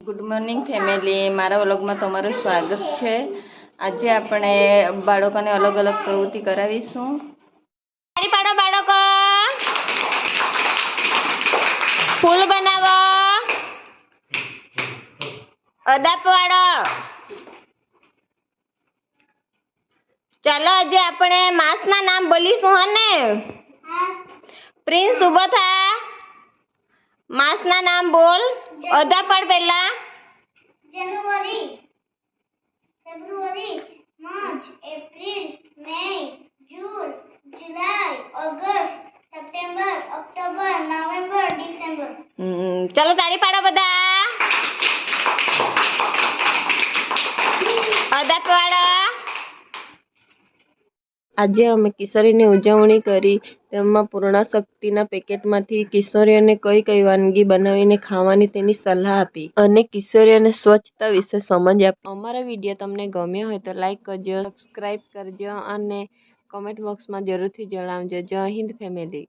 Good morning family મારા વ્લોગમાં તમારું સ્વાગત છે. આજે આપણે બાળકોને અલગ અલગ પ્રવૃત્તિ કરાવીશું. પાડો બાળકો. ફૂલ બનાવો. અદા પાડો ચાલો આજે આપણે માસના નામ બોલીશું હને પ્રિન્સ ઊભો થા. માસના નામ બોલ. અદા પડ પહેલા. જાન્યુઆરી ફેબ્રુઆરી માર્ચ એપ્રિલ મે જૂન જુલાઈ August September October November December ચલો તાળી પાડો બધા. અદા પાડો આજે અમે કિશોરીની ઉજવણી કરી. તેમાં પૂર્ણાશક્તિના પેકેટમાંથી કિશોરીઓને કઈ કઈ વાનગી બનાવીને ખાવાની તેની સલાહ આપી અને કિશોરીઓને સ્વચ્છતા વિશે સમજ આપી. અમારા વીડિયો તમને ગમ્યો હોય તો લાઈક કરજો, સબસ્ક્રાઈબ કરજો અને કોમેન્ટ બોક્સમાં જરૂરથી જણાવજો. જય હિન્દ ફેમિલી.